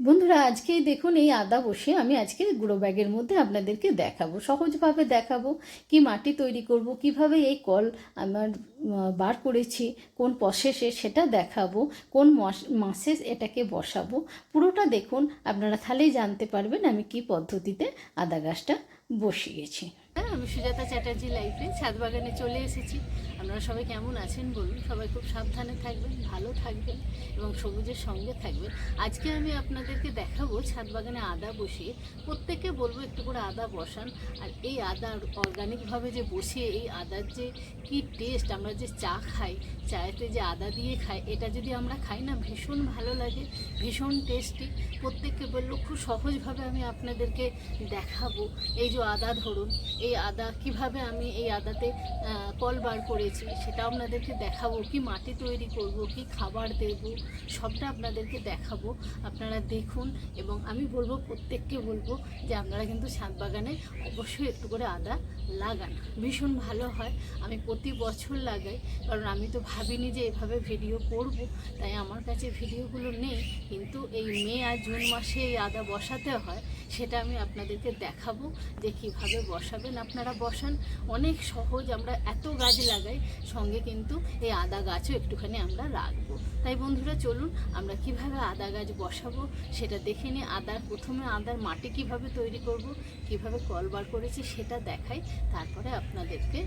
বন্ধুরা, আজকেই দেখুন এই আদা বসে আমি আজকে গুঁড়ো ব্যাগের মধ্যে আপনাদেরকে দেখাবো, সহজভাবে দেখাবো, কি মাটি তৈরি করব, কীভাবে এই কল আমার বার করেছি, কোন প্রসেসে সেটা দেখাবো, কোন মাসে এটাকে বসাবো, পুরোটা দেখুন, আপনারা তাহলেই জানতে পারবেন আমি কি পদ্ধতিতে আদা গাছটা বসিয়েছি। হ্যাঁ আমি সুজাতা চ্যাটার্জি লাইফে ছাদ বাগানে চলে এসেছি। আপনারা সবাই কেমন আছেন বলুন? সবাই খুব সাবধানে থাকবেন, ভালো থাকবেন এবং সবুজের সঙ্গে থাকবেন। আজকে আমি আপনাদেরকে দেখাবো ছাদ বাগানে আদা বসিয়ে। প্রত্যেককে বলব একটু করে আদা বসান। আর এই আদা অর্গানিকভাবে যে বসিয়ে, এই আদার যে কি টেস্ট আমরা যে চা খাই, চায়েতে যে আদা দিয়ে খাই, এটা যদি আমরা খাই না, ভীষণ ভালো লাগে, ভীষণ টেস্টি প্রত্যেককে বলল খুব সহজভাবে আমি আপনাদেরকে দেখাবো। এই যে আদা ধরুন, এই আদা কীভাবে আমি এই আদাতে কল বার করেছি সেটা আপনাদেরকে দেখাবো, কি মাটি তৈরি করব, কি খাবার দেব, সবটা আপনাদেরকে দেখাবো। আপনারা দেখুন এবং আমি বলব, প্রত্যেককে বলব যে আপনারা কিন্তু ছাদ বাগানে অবশ্যই একটু করে আদা লাগান। ভীষণ ভালো হয়। আমি প্রতি বছর লাগাই, কারণ আমি তো ভাবিনি যে এভাবে ভিডিও করব, তাই আমার কাছে ভিডিওগুলো নেই। কিন্তু এই মে আর জুন মাসে এই আদা বসাতে হয়, সেটা আমি আপনাদেরকে দেখাবো যে কীভাবে বসাবেন। আপনারা বসান, অনেক সহজ, আমরা এত গাছ লাগাই সঙ্গে কিন্তু এই আদা গাছও একটুখানি আমরা রাখব। তাই বন্ধুরা, চলুন আমরা কীভাবে আদা গাছ বসাবো সেটা দেখে নিই। আদার প্রথমে আদার মাটি কীভাবে তৈরি করব, কীভাবে কল বার করেছি সেটা দেখাই। তারপরে আপনাদেরকে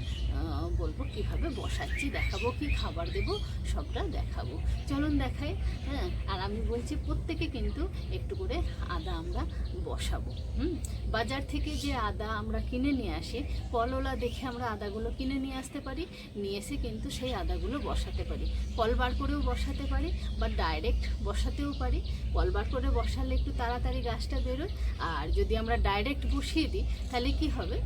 বলব কীভাবে বসাচ্ছি, দেখাবো কি খাবার দেব, সবটা দেখাবো। চলুন দেখাই হ্যাঁ? আর আমি বলছি প্রত্যেকে কিন্তু একটু করে আদা আমরা বসাবো, হুম? বাজার থেকে যে আদা আমরা কিনে নিয়ে আসি কলওলা দেখে আমরা আদাগুলো কিনে নিয়ে আসতে পারি, নিয়ে এসে কিন্তু সেই আদাগুলো বসাতে পারি। কল বার করেও বসাতে পারি বা ডাইরেক্ট বসাতেও পারি। কল বার করে বসালে একটু তাড়াতাড়ি গাছটা বেরোয়। আর যদি আমরা ডাইরেক্ট বসিয়ে দিই, তাহলে কি হবে?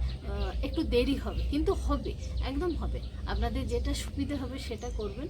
একটু দেরি হবে, কিন্তু হবে, একদম হবে। আপনাদের যেটা সুবিধা হবে সেটা করবেন।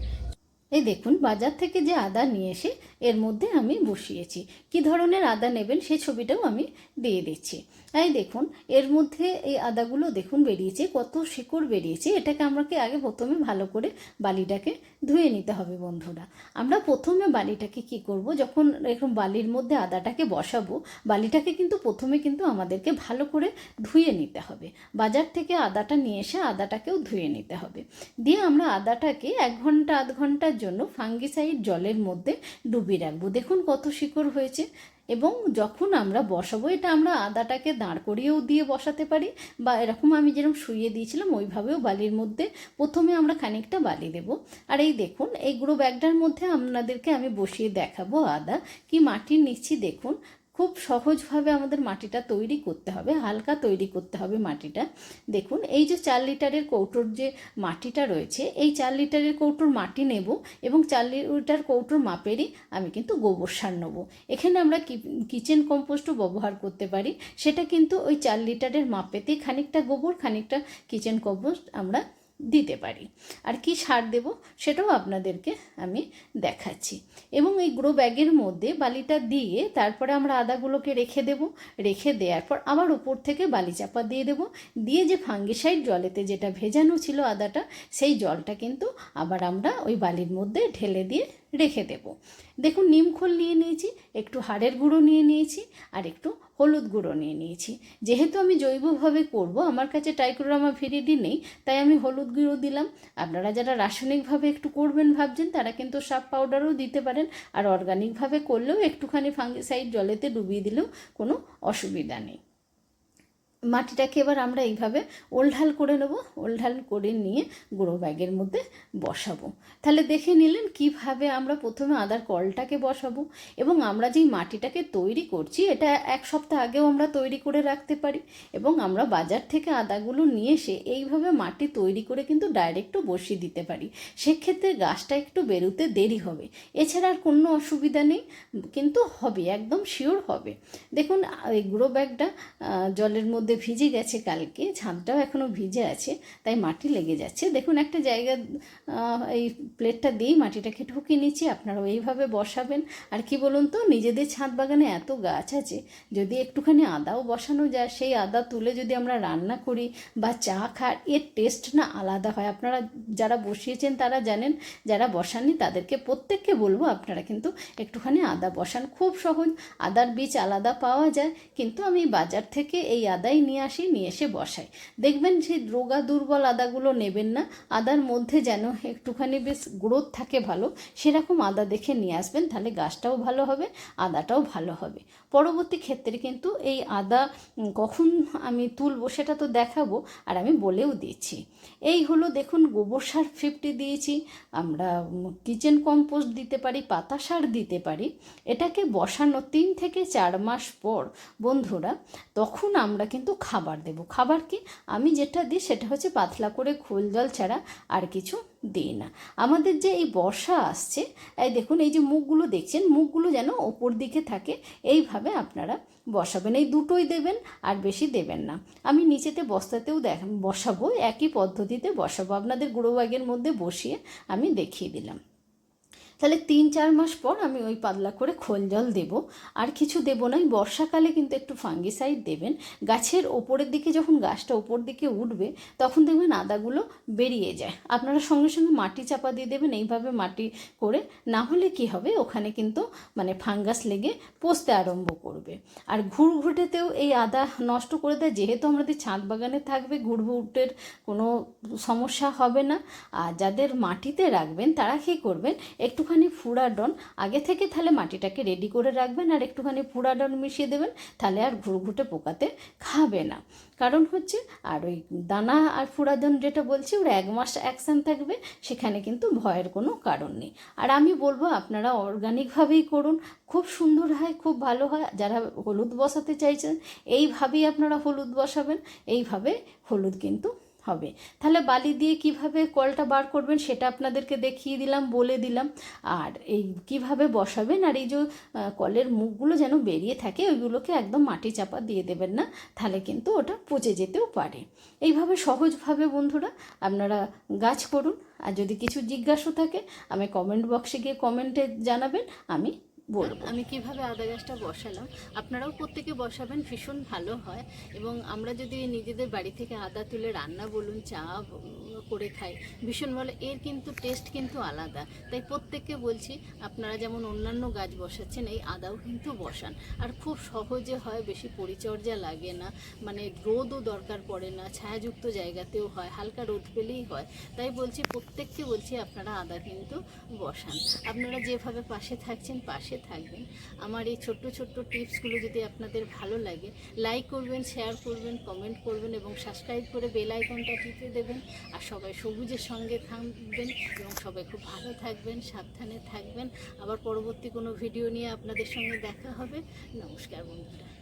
এই দেখুন, বাজার থেকে যে আদা নিয়ে এসে এর মধ্যে আমি বসিয়েছি। কি ধরনের আদা নেবেন সেই ছবিটাও আমি দিয়ে দিচ্ছি। এই দেখুন, এর মধ্যে এই আদাগুলো দেখুন বেরিয়েছে, কত শিকড় বেরিয়েছে। এটাকে আমাকে আগে প্রথমে ভালো করে বালিটাকে ধুয়ে নিতে হবে বন্ধুরা। আমরা প্রথমে বালিটাকে কি করব, যখন এরকম বালির মধ্যে আদাটাকে বসাবো, বালিটাকে কিন্তু প্রথমে কিন্তু আমাদেরকে ভালো করে ধুয়ে নিতে হবে। বাজার থেকে আদাটা নিয়ে এসে আদাটাকেও ধুয়ে নিতে হবে। দিয়ে আমরা আদাটাকে এক ঘণ্টা, আধ ঘণ্টার জন্য ফাঙ্গিসাইড জলের মধ্যে ডুবিয়ে রাখব। দেখুন কত শিকড় হয়েছে। এবং যখন আমরা বসাবো, এটা আমরা আদাটাকে দাঁড় করিয়েও দিয়ে বসাতে পারি বা এরকম আমি যেরকম শুইয়ে দিয়েছিলাম, ওইভাবেও বালির মধ্যে প্রথমে আমরা খানিকটা বালি দেব। আর এই দেখুন, এই গুঁড়ো ব্যাগটার মধ্যে আপনাদেরকে আমি বসিয়ে দেখাবো আদা। কি মাটির নিচ্ছি দেখুন খুব সহজভাবে আমাদের মাটিটা তৈরি করতে হবে, হালকা তৈরি করতে হবে মাটিটা। দেখুন, এই যে চার লিটারের কৌটোর যে মাটিটা রয়েছে, এই চার লিটারের কৌটোর মাটি নেব এবং চার লিটার কৌটোর মাপেরই আমি কিন্তু গোবর সার নেব। এখানে আমরা কিচেন কম্পোস্টও ব্যবহার করতে পারি। সেটা কিন্তু ওই চার লিটারের মাপেতেই খানিকটা গোবর, খানিকটা কিচেন কম্পোস্ট আমরা দিতে পারি। আর কি সার দেব সেটাও আপনাদেরকে আমি দেখাচ্ছি। এবং এই গ্রো ব্যাগের মধ্যে বালিটা দিয়ে তারপরে আমরা আদাগুলোকে রেখে দেব। রেখে দেওয়ার পর আবার উপর থেকে বালি চাপা দিয়ে দেব। দিয়ে যে ফাঙ্গিসাইড জলেতে যেটা ভেজানো ছিল আদাটা, সেই জলটা কিন্তু আবার আমরা ওই বালির মধ্যে ঢেলে দিয়ে রেখে দেব। দেখুন নিমখোল নিয়ে নিয়েছি, একটু হাড়ের গুঁড়ো নিয়ে নিয়েছি, আর একটু হলুদ গুঁড়ো নিয়ে নিয়েছি। যেহেতু আমি জৈবভাবে করব, আমার কাছে টাইক্রোরামা ভিরিডি নেই, তাই আমি হলুদ গুঁড়ো দিলাম। আপনারা যারা রাসায়নিকভাবে একটু করবেন ভাবছেন, তারা কিন্তু সাপ পাউডারও দিতে পারেন, আর অর্গানিকভাবে করলেও একটুখানি ফাঙ্গিসাইড জলেতে ডুবিয়ে দিলেও কোনো অসুবিধা নেই। মাটিটাকে এবার আমরা এইভাবে ওলঢাল করে নেব ওলঢাল করে নিয়ে গুঁড়ো ব্যাগের মধ্যে বসাবো। তাহলে দেখে নিলেন কীভাবে আমরা প্রথমে আদার কলটাকে বসাবো এবং আমরা যেই মাটিটাকে তৈরি করছি, এটা এক সপ্তাহ আগেও আমরা তৈরি করে রাখতে পারি এবং আমরা বাজার থেকে আদাগুলো নিয়ে এসে এইভাবে মাটি তৈরি করে কিন্তু ডাইরেক্টও বসিয়ে দিতে পারি। সেক্ষেত্রে গাছটা একটু বেরোতে দেরি হবে। এছাড়া আর কোনো অসুবিধা নেই, কিন্তু হবে, একদম শিওর হবে। দেখুন, এই গুঁড়ো ব্যাগটা জলের মধ্যে রোদে ভিজে গেছে কালকে ছাদটাও এখনও ভিজে আছে, তাই মাটি লেগে যাচ্ছে। দেখুন একটা জায়গা এই প্লেটটা দিয়েই মাটিটাকে ঢুকিয়ে নিচ্ছি, আপনারাও এইভাবে বসাবেন। আর কি বলুন তো, নিজেদের ছাদ বাগানে এত গাছ আছে, যদি একটুখানি আদাও বসানো যায়, সেই আদা তুলে যদি আমরা রান্না করি বা চা খাই, এর টেস্ট না আলাদা হয়। আপনারা যারা বসিয়েছেন তারা জানেন, যারা বসাননি তাদেরকে প্রত্যেককে বলব, আপনারা কিন্তু একটুখানি আদা বসান। খুব সহজ, আদার বীজ আলাদা পাওয়া যায়, কিন্তু আমি বাজার থেকে এই আদাই নিয়ে আসি, নিয়ে এসে বসাই দেখবেন সেই রোগা দুর্বল আদাগুলো নেবেন না, আদার মধ্যে যেন একটুখানি বেশ গ্রোথ থাকে ভালো, সেরকম আদা দেখে নিয়ে আসবেন, তাহলে গাছটাও ভালো হবে, আদাটাও ভালো হবে। পরবর্তী ক্ষেত্রে কিন্তু এই আদা কখন আমি তুলবো সেটা তো দেখাবো, আর আমি বলেও দিচ্ছি। এই হলো দেখুন গোবর সার ফিফটি দিয়েছি, আমরা কিচেন কম্পোস্ট দিতে পারি, পাতা সার দিতে পারি, এটাকে বসানো তিন থেকে চার মাস পর, বন্ধুরা, তখন আমরা কিন্তু খাবার দেব। খাবার কি? আমি যেটা দিই সেটা হচ্ছে পাতলা করে খোল জল ছাড়া আর কিছু দিই না। আমাদের যে এই বর্ষা আসছে, এই দেখুন, এই যে মুখগুলো দেখছেন, মুখগুলো যেন ওপর দিকে থাকে, এইভাবে আপনারা বসাবেন। এই দুটোই দেবেন আর বেশি দেবেন না। আমি নিচেতে বস্তাতেও দেখ, বসাবো, একই পদ্ধতিতে বসাবো। আপনাদের গুঁড়ো ব্যাগের মধ্যে বসিয়ে আমি দেখিয়ে দিলাম। তাহলে তিন, চার মাস পর আমি ওই পাতলা করে খোল জল দেব। আর কিছু দেব না বর্ষাকালে কিন্তু একটু ফাঙ্গিসাইড দেবেন। গাছের ওপরের দিকে যখন গাছটা ওপর দিকে উঠবে, তখন দেখবেন আদাগুলো বেরিয়ে যায়। আপনারা সঙ্গে সঙ্গে মাটি চাপা দিয়ে দেবেন, এইভাবে মাটি করে। না হলে কি হবে, ওখানে কিন্তু মানে ফাঙ্গাস লেগে পচতে আরম্ভ করবে। আর ঘুরঘুটেতেও এই আদা নষ্ট করে দেয়, যেহেতু আমাদের ছাদ বাগানে থাকবে ঘুরঘুটের কোনো সমস্যা হবে না। আর যাদের মাটিতে রাখবেন, তারা কী করবেন একটুখানি ফুরাডন আগে থেকে তাহলে মাটিটাকে রেডি করে রাখবেন আর একটুখানি ফুরাডন মিশিয়ে দেবেন, তাহলে আর ঘুরঘুটে পোকাতে খাবে না। কারণ হচ্ছে, আর ওই দানা আর ফুরাদন যেটা বলছি, ওর এক মাস অ্যাকশান থাকবে, সেখানে কিন্তু ভয়ের কোনো কারণ নেই। আর আমি বলব, আপনারা অর্গানিকভাবেই করুন, খুব সুন্দর হয়, খুব ভালো হয়, যারা হলুদ বসাতে চাইছেন, এইভাবেই আপনারা হলুদ বসাবেন, এইভাবে হলুদ কিন্তু হবে। তাহলে বালি দিয়ে কীভাবে কলটা বার করবেন সেটা আপনাদেরকে দেখিয়ে দিলাম, বলে দিলাম। আর এই কীভাবে বসাবেন আর এই যে কলের মুখগুলো যেন বেরিয়ে থাকে, ওইগুলোকে একদম মাটি চাপা দিয়ে দেবেন না, তাহলে কিন্তু ওটা পচে যেতেও পারে। এইভাবে সহজভাবে বন্ধুরা আপনারা গাছ করুন। আর যদি কিছু জিজ্ঞাসা থাকে আমি কমেন্ট বক্সে গিয়ে কমেন্টে জানাবেন, আমি বলব আমি কীভাবে আদা গাছটা বসালাম? আপনারাও প্রত্যেকে বসাবেন ভীষণ ভালো হয়। এবং আমরা যদি নিজেদের বাড়ি থেকে আদা তুলে রান্না বলুন চা করে খাই ভীষণ ভালো। এর কিন্তু টেস্ট কিন্তু আলাদা। তাই প্রত্যেককে বলছি আপনারা যেমন অন্যান্য গাছ বসাচ্ছেন এই আদাও কিন্তু বসান। আর খুব সহজে হয় বেশি পরিচর্যা লাগে না। মানে রোদও দরকার পড়ে না ছায়াযুক্ত জায়গাতেও হয় হালকা রোদ পেলেই হয়। তাই বলছি প্রত্যেককে বলছি আপনারা আদা কিন্তু বসান। আপনারা যেভাবে পাশে থাকছেন পাশে থাকবেন। আমার এই ছোট্ট ছোট্ট টিপসগুলো যদি আপনাদের ভালো লাগে লাইক করবেন শেয়ার করবেন কমেন্ট করবেন এবং সাবস্ক্রাইব করে বেল আইকনটা টিপে দেবেন। আর সবাই সবুজের সঙ্গে থাকবেন এবং সবাই খুব ভালো থাকবেন, সাবধানে থাকবেন। আবার পরবর্তী কোনো ভিডিও নিয়ে আপনাদের সঙ্গে দেখা হবে। নমস্কার বন্ধুরা।